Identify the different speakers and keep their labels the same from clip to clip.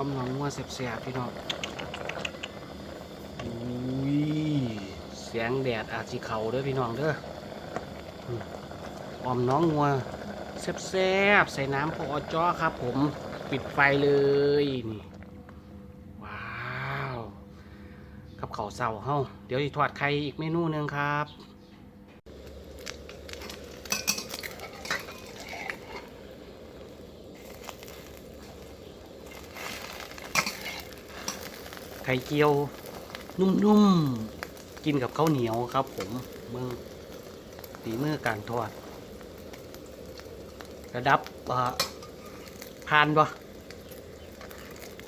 Speaker 1: อมหนองงัวเสียบๆพี่น้องอุ้ยเสียงแดดอาจสิเข่าเด้อพี่น้องเด้ออมอมน้องงัวแซ่บๆใส่น้ำพอจ้อครับ ผมปิดไฟเลยนี่ว้าว กับข้าวเสาเฮ้าเดี๋ยวจะทอดไข่อีกเมนูหนึ่งครับ ข่เจียว นุ่มๆ กินกับข้าวเหนียวครับผมมือตีมือการทอด ระดับพานบ่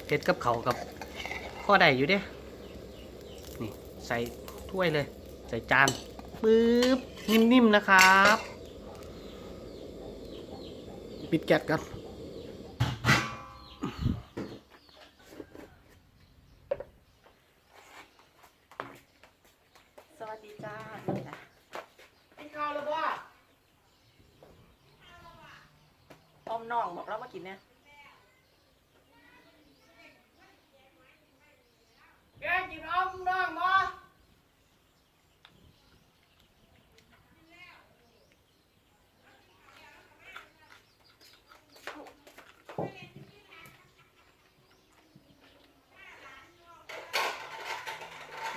Speaker 1: เฮ็ดกับเขากับข้อใดอยู่เด้นี่ใส่ถ้วยเลย ใส่จานปึ๊บ นิ่มๆ นะครับ ปิดแก๊สกัน
Speaker 2: สวัสดีจ้า นี่นะ
Speaker 1: กินข้าวแล้วบ่
Speaker 2: อมน่องบอกเรามากินเนี่ย
Speaker 1: แกกินอ้อมน้องบ่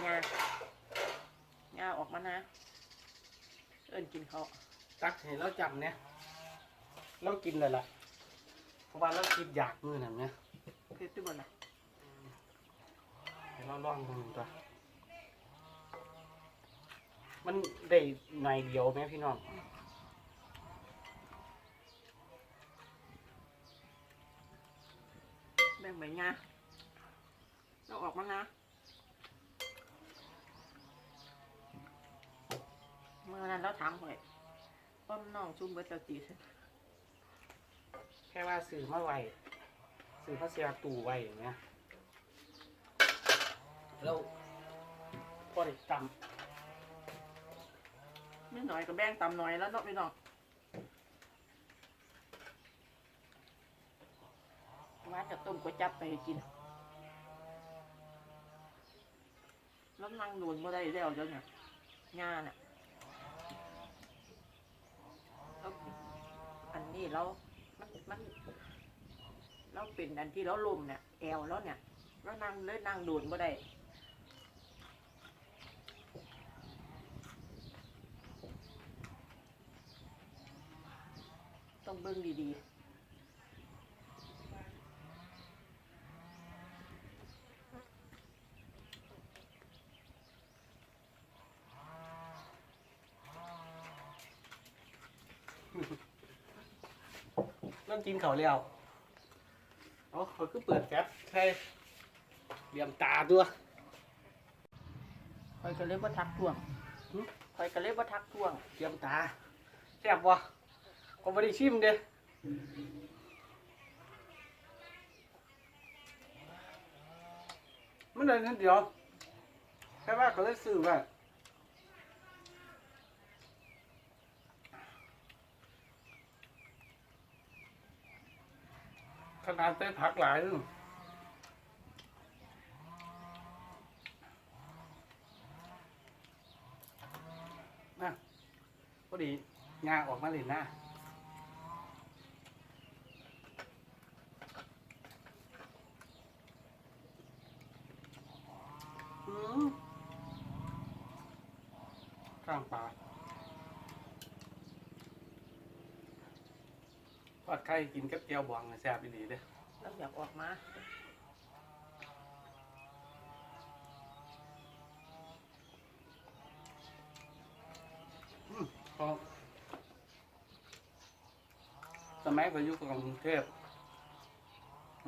Speaker 2: งา งาออกมานะ เอิญกินเขาว
Speaker 1: ตักให้เราจำเนี่ยเรากินเลยล่ะเพราะว่าเราคิดอยากมือนั่นเนี่ย
Speaker 2: เผ็ดด้วยบ่ล่ะ
Speaker 1: ให้เราลองมือตัวมันได้หน่อยเดียวไหมพี่น้อง
Speaker 2: แบ่งใบงาเราออกมานะเมื่อนั้นเราถามหอย ป้อมน้องชุ่มเบิร์ตเจ้าตีใช่
Speaker 1: แค่ว่าซื้อมาไว้ซื้อมาเสียตู้ไว้อย่างเงี้ยแล้วพอได้จ
Speaker 2: ไม่หน่อยก็แบ่งตำหน่อยแล้วเนาะพี่น้องว่าจะต้มก๋วยจับไปให้กินแล้วนั่งโดนบ่ได้แล้วเดี๋ยวเนี่ยงาเนี่ยแล้วอั นี่เรา มันมัน เราเป็นอันที่เราลมเนี่ยแอวแล้วเนี่ยก็นั่งเลยนั่งโดนบ่ได้ต้องเบิ่งดีๆำ
Speaker 1: เริ่มกินเขาวแล้วเอาเขาก็เปิดแก๊สใช่เหลี่ยมตาตัว
Speaker 2: คอยก็เลยบ่ทักท้วง
Speaker 1: หึ
Speaker 2: คอยก็เลยบ่ทักท้วง
Speaker 1: เหลี่ยมตาแซ่บวะก็ไม่ได้ชิมเด้มันเลยนั่นเดียวแค่ว่าเขาเลยซื้อว่า นาดได้ผักหลายนึงนะพอดีงาออกมาเลยนะอืมข้างปลา อดไข่กินกับเจียวบองน่ะแซ่บอีหลีเด้อ
Speaker 2: เราอยากออกมา
Speaker 1: เพราะสมัยก็อยู่กรุงเทพ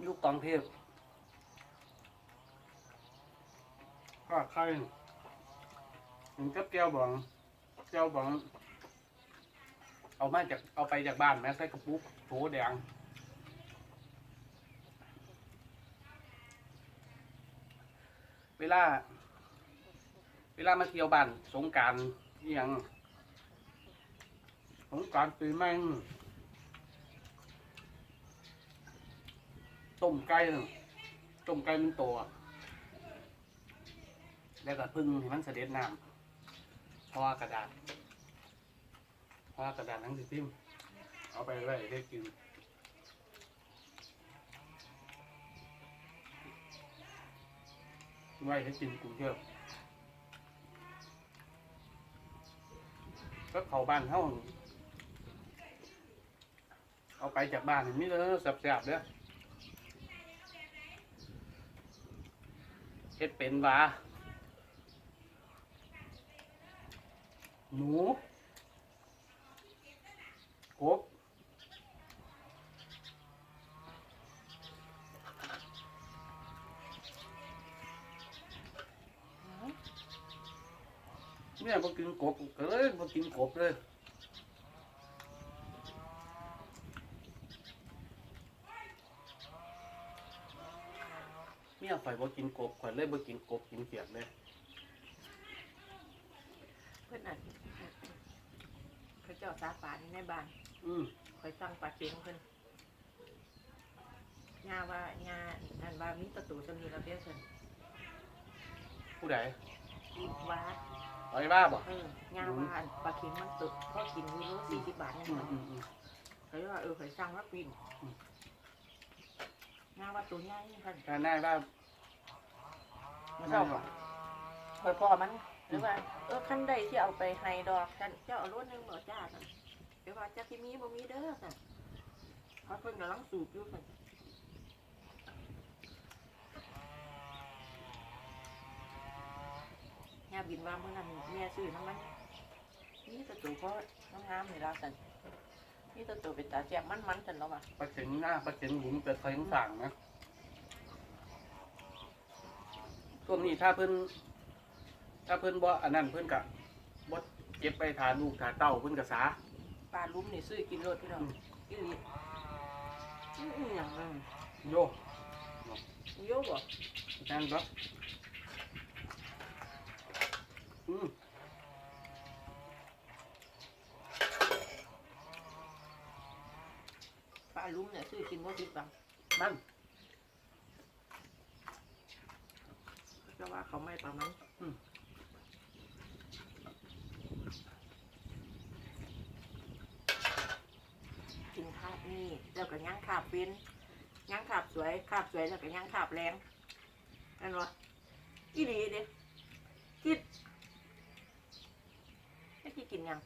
Speaker 1: อยู่กรุงเทพก็ไข่กินกับเจียวบองเจียวบอง เอามาจากเอาไปจากบ้านแม่ใส่กระปุกโถแดงเวลา เวลามาเที่ยวบ้านสงการที่ยังสงการปีใหม่ต้มไก่ต้มไก่มันโตอะแล้วก็พึ่งให้มันเสด็จน้ำเพราะกระดาษ เพากระดาษหนังสือพิมพ์เอาไปไว้ให้กินไว้ให้กินกรุงเทพก็เขาบ้านเท่าเอาไปจากบ้านนี่มีแต่แสบๆเด้อเฮ็ดเป็นวะหนูกบ เนี่ยบ่กินกบก็เลยบ่กินกบเลยเมียข่อยบ่กินกบข่อยเลยบ่กินกบกินเขียดเลย
Speaker 2: เพื่อนนั่นเขาเจ้าสาปลานี่ในบ้าน
Speaker 1: อืม
Speaker 2: คอยสั่งปลาเค็งเพิ่นยาว่ายานั่นว่ามีประตูจะมีระเบียบเพิ่น
Speaker 1: ผู้ใด
Speaker 2: อีกว่า
Speaker 1: เอาไอ้บ้าบ่
Speaker 2: เออยาว่าปลาเค็งมันตึกพอกินอยู่รู้สี่สิบบาทนี่
Speaker 1: อืม
Speaker 2: นะ
Speaker 1: อืมอืม
Speaker 2: เขาว่าเออคอยสั่งว่าปีน
Speaker 1: อืม
Speaker 2: ยาว่าตัวใหญ่เพิ่น
Speaker 1: ถ้าได้บ้า
Speaker 2: มาชอบอะคอยพอมันหรือว่าเออขั้นใดที่เอาไปให้ดอกท่านเจ้าเอารถหนึงบ่จ้าท่านเดี๋ยวว่าจะที่มีบ่มีเด้อท่านเขาเพิ่นกำลังสูบอยู่เพิ่น ยาบินว่าเมื่อนั้นแม่ซื้อน้ำมันนี่ตะตูเพราะน้ำงามนี่ละสันนี่ตะตูเป็นตาแจ่มมันมันๆสันแล้วว่ะ
Speaker 1: ปลาเข็งหน้าปลาเข็งหุงแต่เคยสั่งนะช่วงนี้ถ้าเพิ่นถ้าเพิ่นบ่อันนั้นเพิ่นกะบ่เก็บไปทานลูกทานเต้าเพิ่นกะสา
Speaker 2: ปลาลุ้มนี่ซื้อกินรถพี่น้อง
Speaker 1: อืม
Speaker 2: อีหลีอืออย่างนั้น
Speaker 1: โย
Speaker 2: โยบ่
Speaker 1: นั่นบ่อืม
Speaker 2: ปลาลุ้มเนี่ยซื้อกินบ่สิบบาท
Speaker 1: นั่น
Speaker 2: ก็ว่าเขาไม่ปลามันกินคาบนี่แล้วก็ย่างคาบเป็นย่างคาบสวยคาบสวยแล้วก็ย่างคาบแรงนั่นวะอีหลีเด้คิดให้ ที่กินยัง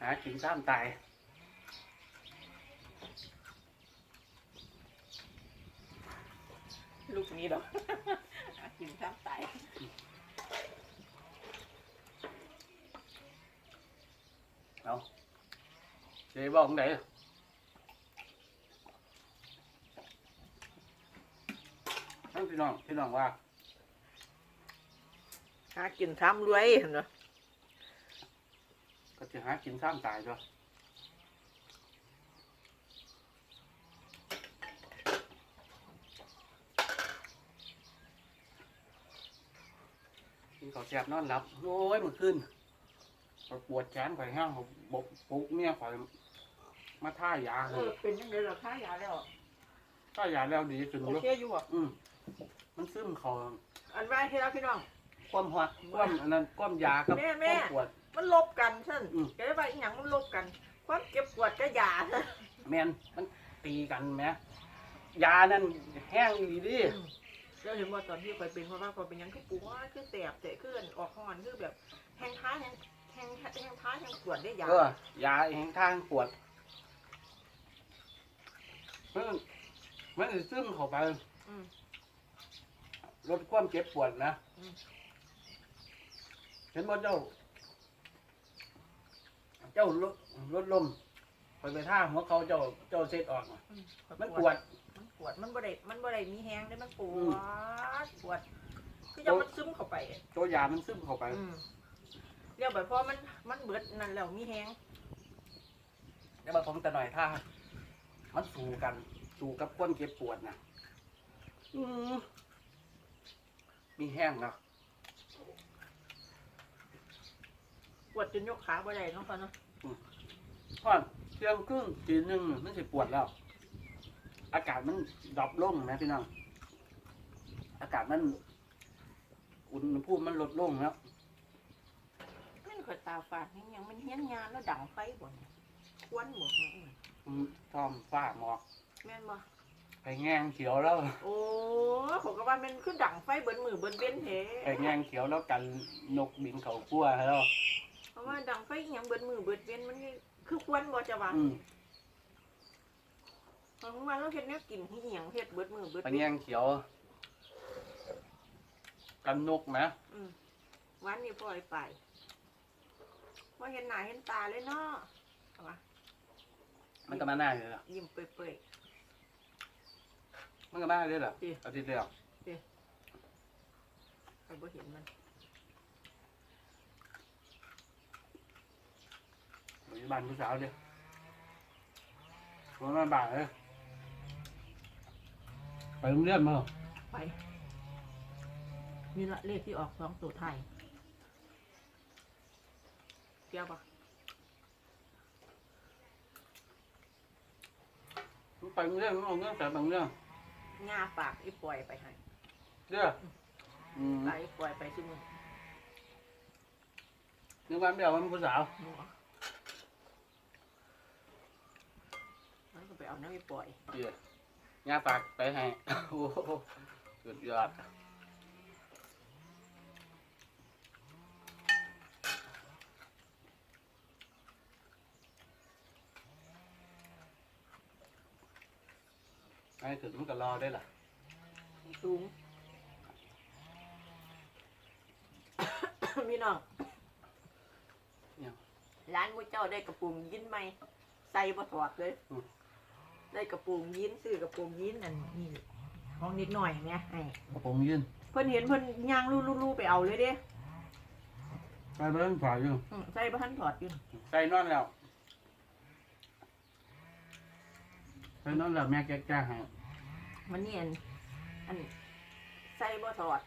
Speaker 1: หากินตามตาย
Speaker 2: ลูกนี้ดอกกินข้ามไต
Speaker 1: เอาเจ๊บอกไหนทั้งพี่น้องพี่น้องว่า
Speaker 2: หากินข้ามรวยเห็นไหม
Speaker 1: ก็จะหากินซ้ำตายจ้ะกินข้าวแซ่บนอนหลับ โอ้ยเมื่อคืนข้อยปวดแขนข่อยห้างข่อยบกปลุกเนี่ยข่อยมาท่ายา
Speaker 2: เอ
Speaker 1: ให้
Speaker 2: อเป็นยังไงล่ะค่ายาแล้ว
Speaker 1: ท่ายาแล้วดีขึ้น
Speaker 2: โอ
Speaker 1: อยู่
Speaker 2: เคอยู่อะ
Speaker 1: อืมมันซึมเขา
Speaker 2: อันว่าที่เราพี่น้อง
Speaker 1: ความหัวความอันนั้นความยากับ
Speaker 2: แม่แม่
Speaker 1: ความปวด
Speaker 2: มันลบกันท่าน
Speaker 1: อืม
Speaker 2: จะได้ว่าอีหยังมันลบกัน ความเจ็บปวดก็ยา
Speaker 1: แมนมันตีกันไหมยานั่นแห้งดีดิ
Speaker 2: เราเห็นว่าตอนที่คอยเป็นเพราะว่าคอยเป็นหยังคือปวดคือแสบเตะขึ้นออกห้อนคือแบบแห้งท้าแห้งแห้งแห้งท้าแห้งปวดได้ยา
Speaker 1: เออยาแห้งทางปวดมันมันสิซึมเข้าไป
Speaker 2: อืม
Speaker 1: ลดความเจ็บปวดนะ
Speaker 2: อืม
Speaker 1: เห็นบ่เจ้า เจ้าลดลดลมไปไปท่าหัวเขาเจ้าเจ้าเซ็ตออกน่ะ
Speaker 2: อืม
Speaker 1: มันปวด
Speaker 2: มันปวด มันบ่ได้มันบ่ได้มีแห้งได้มันป
Speaker 1: อื
Speaker 2: วด ปวด คือจะมันซึมเข้าไป
Speaker 1: ตัวยามันซึมเข้าไป
Speaker 2: อืมเรียกแบบพอมัน มันเบิดนั่นแล้วมีแห้ง
Speaker 1: แล้วมาผมแต่หน่อยท่ามันสู้กัน สู้กับความเจ็บปวดนะอืมมีแห้งนะ
Speaker 2: ปวดจนยกขาบ่ได้เนาะพ่อเนาะ
Speaker 1: พอนเที่ยงครึ่งตีหนึ่งน่ะมันสิปวดแล้ว อากาศมันดรอปลงนะพี่น้องอากาศมันอุณหภูมิมันลดลงแล้ว
Speaker 2: มันก็ตาฝาดนี่ยังมันเฮี้ยนงานแล้วดังไฟบ่นควนบ่เนาะ
Speaker 1: อืมท้องฟ้าหมอก
Speaker 2: แม่นบ่
Speaker 1: ไปแง่งเขียวแล้ว
Speaker 2: โอ้ผมก็ว่ามันคือดังไฟเบิ้นมือเบิ้นเบ้นเห
Speaker 1: ไปแง่งเขียวแล้วกันนกบินเขากั้วแล้ว
Speaker 2: เพราะว่าดังไฟอหยังเบิ้นมือเบิ้นเบ้นมันนี่คือควนบ่จะว่า
Speaker 1: อืม
Speaker 2: เพราะว่าเราเฮ็ดแนวกินที่อหยังเฮ็ดเบิ้นมือเบิ้น
Speaker 1: ไป
Speaker 2: เบ้
Speaker 1: แง่
Speaker 2: น
Speaker 1: งเขียว กันนกนะ
Speaker 2: อืมวันนี้ปล่อยไปว่าเห็นหน้าเห็นตาเลยเนาะเอาวะ
Speaker 1: มันก็มาหน้าเลยล่ะ
Speaker 2: ยิ้มเปื่อย
Speaker 1: มันก็มาเลยล่ะ
Speaker 2: อืม
Speaker 1: อาทิตย์เดียว
Speaker 2: ๆเราบ่เห็นมัน
Speaker 1: อยู่ บ้านผู้สาวเลยมันมาบ่ายเลยไปโรงเรียนมาเหรอ
Speaker 2: ไป นี่ละเลขที่ออกสองตัวไทยเกี่ยวปะ
Speaker 1: ไปโรงเรียนมันเอาเงินแต่บางเรื่อง
Speaker 2: งาปากอีปล่อยไปให้
Speaker 1: เด้ออืม
Speaker 2: ไปปล่อยไปซุมือ
Speaker 1: นึกว่าเดียวมันผู้สาว
Speaker 2: หัวมันก็ไป เอาน้ำอีปล่อย
Speaker 1: เดี๋ยวงาฝากไปให้ โอ้โหสุดยอดไอ้ถึงมันก็รอได้ล่ะ
Speaker 2: สูงพี่น้อง
Speaker 1: เนี่ย
Speaker 2: ร้านมุ้เจ้าได้กระปุงยินไหมใส่บ่ถอดเลย
Speaker 1: อืม
Speaker 2: ได้กระปุงยินซื้อกระปุงยินนั่นนี่ของนิดหน่อยเนี่ยให้
Speaker 1: กระผมยืน
Speaker 2: เพิ่นเห็นเพิ่นย่างลู่ๆๆไปเอาเลยเด้
Speaker 1: ไปเบิ้งฝ่ายอยู่
Speaker 2: อืมใส่บ่ทันถอดอยู่
Speaker 1: ใส่นอนแล้วใส่นอนแล้วแม่แกแก้ให้
Speaker 2: มันนี่อันอันใส่บ่ถอด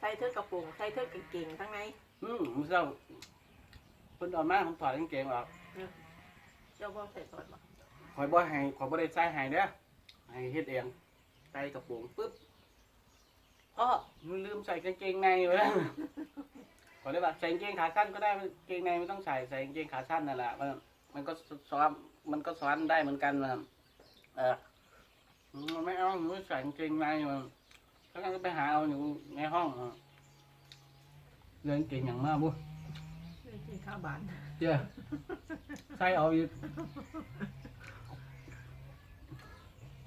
Speaker 2: ใส่เทิดกระปุงใส่เทิดกางเกงทั้งใน
Speaker 1: อืมมื้อเช้าเพิ่นเออกมาผมถอดกางเกงออก
Speaker 2: เจ้าบ่ใส่ถอดบ่
Speaker 1: ข่อยบ่ให้ข่อยบ่ได้ใส่ให้เด้อให้เฮ็ดเองใส่กระโปรงปึ๊บพ่อมึงลืมใส่กางเกงในไว้แล้วข่อยเลยว่าใส่กางเกงขาสั้นก็ได้กางเกงในไม่ต้องใส่ใส่กางเกงขาสั้นนั่นแหละมันมันก็ซ้อมมันก็ซ้อนได้เหมือนกันนะเออมันไม่เอาหนูใส่กางเกงในมันแล้วก็ไปหาเอาอยู่ในห้องอะเรื่องเก่งอย่างมากบุ
Speaker 2: ไม่กินข้าวบาน
Speaker 1: เจ้าใส่เอาอยู่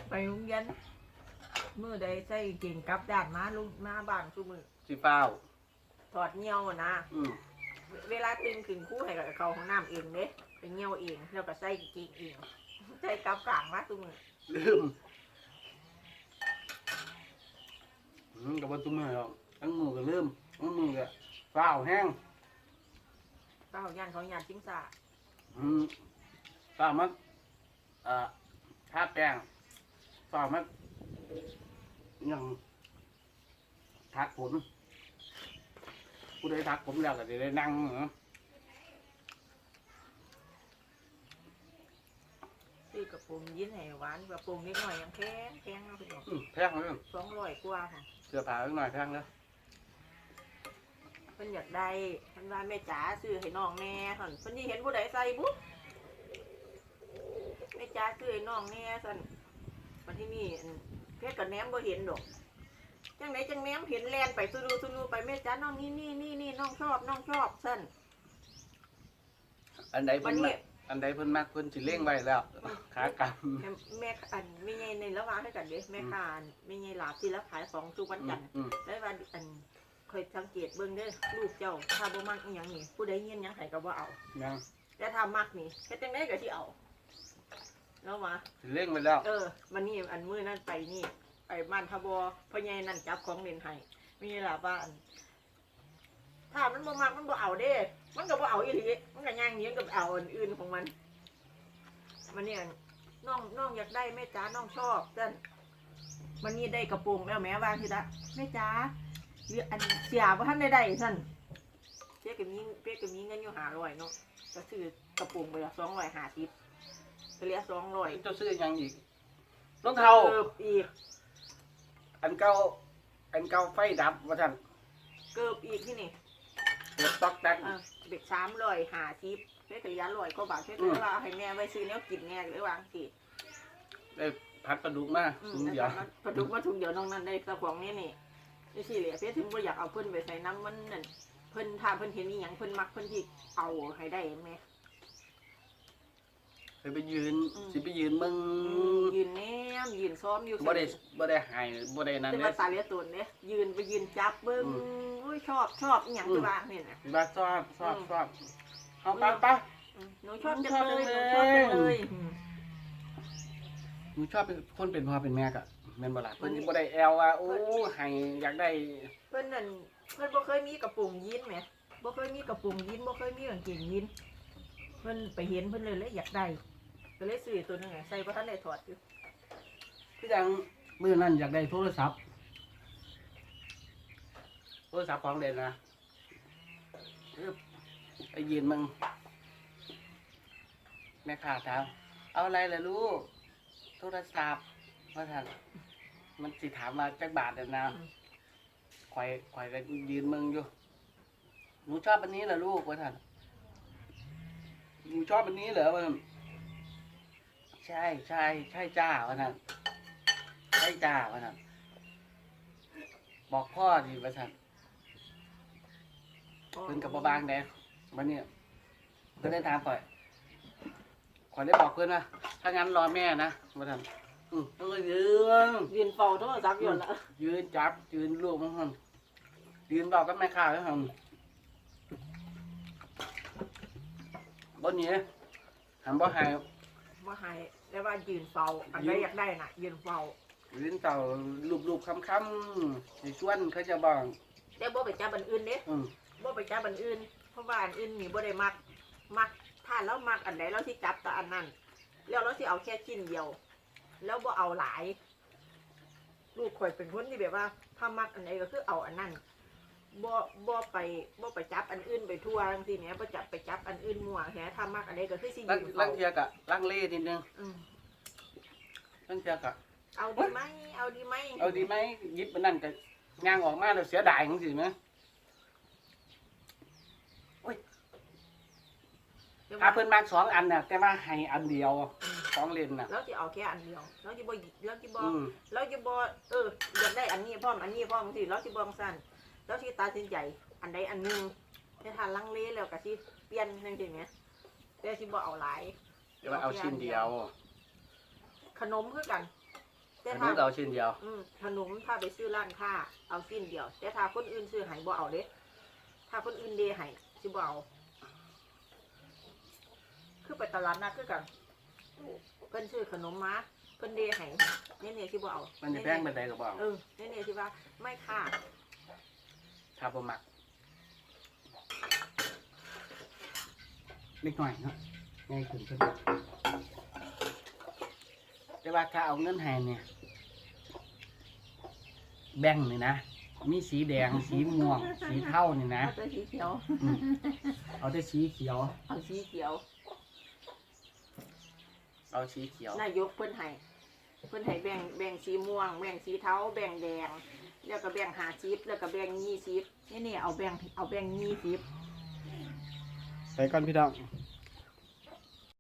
Speaker 2: ไปโรงเรียนมื้อใดใส่กางเกงกลับด้านมาลุงมาบ้านซุมื้อ
Speaker 1: สีฟ้าว
Speaker 2: ถอดเหี่ยวอะนะ
Speaker 1: อืม
Speaker 2: เวลาตื่นขึ้นครู่ให้กับเขาห้องน้ำเองเด้ไปเหี่ยวเองแล้วก็ใส่กางเกงเองใส่กลับกลางมาซุมื้อ
Speaker 1: ลืมอืมกับว่าตุ้มมือหรอกทั้งมือก็ลืมทั้งมือก็ฟ้าวแห้ง
Speaker 2: เต้าย่านเขาย่านจิ้งซ่า
Speaker 1: อืมฟ้าวมันเอ่อทาแป้ง ฟ้าวมันยังทักผมผู้ใดทักผมแล้วก็จะได้นั่งเนาะ
Speaker 2: ซื้อกระโปรงยีนให้หวานกระโปรงนิดหน่อยยังแพงแพงเนาะพี่น้อง
Speaker 1: อืมแพงเลย
Speaker 2: สองร้อยกว่าค่ะ
Speaker 1: เสื้อผ้าเล็กหน่อยแพงเลย
Speaker 2: เพิ่นอยากได้เพิ่นว่าแม่จ๋าซื้อให้น้องแน่สั่นเพิ่นนี่เห็นผู้ใดใส่บุ๊บแม่จ๋าซื้อให้น้องแน่สั่น วันที่นี่อันเพชรกับแหนมบ่เห็นดอกจังไหนจังแหนมเห็นแลนไปสุรูสุรูไปแม่จ๋าน้องนี่นี่นี่นี่น้องชอบน้องชอบสั่น
Speaker 1: อันใด
Speaker 2: วั
Speaker 1: เพิ่
Speaker 2: น
Speaker 1: น
Speaker 2: นี้
Speaker 1: มักอันใดเพิ่นมักเพิ่นสิเล่งไว้แล้วขากำ
Speaker 2: แม่แม่อันไม่ใหญ่ในระหว่างให้กันเด้แม่ค้าอันไม่ใหญ่หลาบที่รับขายของทุกวันจันทร์
Speaker 1: อืม
Speaker 2: แล้ววันอันคอยสังเกตเบิ่งเด้อลูกเจ้าถ้าบ่มักอีหยังนี่ผู้ใดเงียนหยังไห้ก็บ่เอา
Speaker 1: ยัง
Speaker 2: แต่ถ้ามักนี่เฮ็ดจังไดก็สิเอา แล้วมา
Speaker 1: สิเล่งไว้แล้ว
Speaker 2: เออมันนี่อันมื้อนั้นไปนี่ไปบ้านทบพ่อใหญ่นั่นจับของเล่นให้มีล่ะว่าอันถ้ามันบ่มักมันบ่เอาเด้ มันก็บ่เอาอีหลีมันก็ย่างหนี้มันก็ไปเอาอันอื่นของมัน มันนี่อันน้องน้องอยากได้แม่จ๋าน้องชอบจั่นมันนี่ได้กระโปรงแล้วแม่ว่าทีละแม่จ๋าเรืออันเสียบ่ทันได้ได้ท่านเปียกก็มีเปียกก็มีเงินอยู่500เนาะก็ซื้อกระโปรงไปละ250 ก็เหลือ200
Speaker 1: เจ้าซื้อหยังอีกรองเท้า
Speaker 2: เกือบอีก
Speaker 1: อันเก่า อันเก่าไฟดับว่าท่าน
Speaker 2: เกือบอีกที่นี่
Speaker 1: เปิดตอกแตก
Speaker 2: เออเด็กสามร้อยหาทิปเพื่อกระยาลอยก็บาทเพื่อ
Speaker 1: อืม
Speaker 2: ว่าเอาให้แม่ไว้ซื้อแนวกินแน่หรือวางสิ
Speaker 1: ได้พัดปลาดุกมา
Speaker 2: อืม
Speaker 1: ถุง
Speaker 2: แล้ว
Speaker 1: เดียว
Speaker 2: ก็ปลาดุกมาถุงเดียวน้องนั้นได้กระป๋องนี้นี่นี่สิเหลือเพื่อถึงว่าอยากเอาเพิ่นไปใส่น้ำมันนั่นเพิ่นถ้าเพิ่นเห็นนี่ยังเพิ่นมักเพิ่นที่เอาให้ได้ไหม
Speaker 1: เคยไปยืน
Speaker 2: อืม
Speaker 1: สิไปยืนมึง
Speaker 2: ยืนแนมยืนซ้อมอยู่
Speaker 1: บ่ได้บ่ได้หายบ่ได้นั่น
Speaker 2: แต่
Speaker 1: เด้
Speaker 2: ว่าตาเลียตุนเนี่ยยืนไปยืนจับเบิ้ง
Speaker 1: อื
Speaker 2: อุ้ยชอบชอบอหย่างที่ว่านี่นะ
Speaker 1: บ้าชอบชอบ
Speaker 2: อืม
Speaker 1: ชอบเอาไปไป
Speaker 2: อืมหนูชอบจังเลย
Speaker 1: ห
Speaker 2: ห
Speaker 1: นู
Speaker 2: นู
Speaker 1: ช
Speaker 2: ช
Speaker 1: อ
Speaker 2: อ
Speaker 1: บบจั
Speaker 2: จั
Speaker 1: ง
Speaker 2: ง
Speaker 1: เล
Speaker 2: เลยยอืม
Speaker 1: หนูชอบเป็นคนเป็นพ่อเป็นแม่กะแม่นบ่ล่ะเพิ่นบ่ได้แอลว่าโอ้ให้อยากได้
Speaker 2: เพื่อนนั่นเพื่อนบ่เคยมีกระปุงยีนไหมบ่เคยมีกระปุงยีนบ่เคยมีกางเกงยีนเพื่อนไปเห็นเพื่อนเลยเลยอยากได้ ก็เลยซื้อตัวหนึงไงใส่บ่ทันได้ถอดอยู่
Speaker 1: คือจังมื้อนั้นอยากได้โทรศัพท์ โทรศัพท์ของเด่นนะอึ๊บไปยืนมึงแม่ค้าถามเอาอะไรล่ะลูก โทรศัพท์ว่าท่านมันสิถามมาจักบาทเด้อนะข่อยข่อยก็ยืนมึงอยู่หนูชอบอันนี้เหรอลูกวะท่านหนูชอบอันนี้เหรอวะท่าน ใช่ใช่ใช่จ้าวะท่านใช่จ้าวะท่านบอกพ่อดิวะท่านเพิ่นกับบ่บางแดงวันนี้เพิ่นได้ถามข่อยข่อยได้บอกเพิ่นว่าถ้างั้นรอแม่นะวะท่านอืมต้องยืน
Speaker 2: ยืนเฝ้าโทรศัพท์อยู่ละ
Speaker 1: ยืนจับยืนลูกมันหันยืนบอกกับแม่ค้าแล้วหันบนนี้หันบ่ใหาย
Speaker 2: บ่ให้ แต่ว่ายืนเฝ้าอันใดอยากได้น่ะ ยืนเฝ้า
Speaker 1: ยืนเต่าลูบลูบๆคำๆในชวนเขาจะบอก
Speaker 2: แต่บ่ไปจับอันอื่นเด้
Speaker 1: อืม
Speaker 2: บ่ไปจับอันอื่น เพราะว่าอันอื่นนี่บ่ได้มัก มักถ้าเรามักอันใดเราสิจับแต่อันนั้น แล้วเราสิเอาแค่ชิ้นเดียว แล้วบ่เอาหลาย ลูกข่อยเป็นคนที่แบบว่า ถ้ามักอันใดก็คือเอาอันนั้น บ่บ่ไปบ่ไปจับอันอื่นไปทั่วจังซี่แหมบ่จับไปจับอันอื่นมั่วแฮะถ้ามักอันใดก็คือสิ
Speaker 1: ลัง
Speaker 2: ยืน
Speaker 1: ลั
Speaker 2: เฝ้าง
Speaker 1: เทียกะลังเลนิดนึง
Speaker 2: อืม
Speaker 1: ลังเทียกะ
Speaker 2: เอาดีไหมเอาดีไหม
Speaker 1: เอาดีไหมหยิบมันนั่นก็ย่างออกมาแล้วเสียดายจังซี่ไหม
Speaker 2: ดี๋ยว
Speaker 1: ถ้าเพิ่นมากสองอันน่ะแต่ว่าให้อันเดียวของเล่นน่ะ
Speaker 2: เราสิเอาแค่อันเดียวเราสิบ่หยิบเราสิบ่
Speaker 1: อืม
Speaker 2: เราจะบอเอออยากได้อันนี้พร้อมอันนี้พร้อมสิเราสิบองสั้น เราสิตัดสินใจอันใดอันหนึ่งแต่ถ้าลังเลแล้วก็สิเปลี่ยนจังซี่แหมแต่สิบ่เอาหลาย
Speaker 1: แต่ว่าเอาชิ้นเดียว
Speaker 2: ขนมคือกัน แต่
Speaker 1: อัน
Speaker 2: ถ้า
Speaker 1: นี้เอาชิ้นเดียว
Speaker 2: อืมขนมถ้าไปซื้อร้านค้าเอาสิ้นเดียว แต่ถ้าคนอื่นซื้อให้บ่เอาเด้ถ้าคนอื่นเดให้สิบ่เอาคือไปตลาดนัดคือกันเพิ่นซื้อขนมมาเพิ่นเดให้เนี่ยเนี่ยสิบ่เอา
Speaker 1: มันจะแพงเป็นใดก็บอก
Speaker 2: เออเนี่ยเนี่ยสิว่าไม่ค่า
Speaker 1: ถ้าบ่มักเล็กหน่อยเนาะง่ายขึ้นเพิ่นแต่ว่าถ้าเอาเงินให้เนี่ย แบ่งนี่นะ มีสีแดง สีม่วง สีเทานี่นะ
Speaker 2: เอาแต่สีเขียว
Speaker 1: อืม เอาแต่สีเขียว
Speaker 2: เอาสีเขียว
Speaker 1: เอาสีเขียว
Speaker 2: นายกเพิ่นให้เพิ่นให้แบ่งแบ่งสีม่วง แบ่งสีเทาแบ่งแดง แล้วก็แบ่งหาชิปแล้วก็แบ่งยี่ชิปนี่นี่เอาแบ่งเอาแบ่งยี่ชิป
Speaker 1: ใส่ก่อนพี่น้อง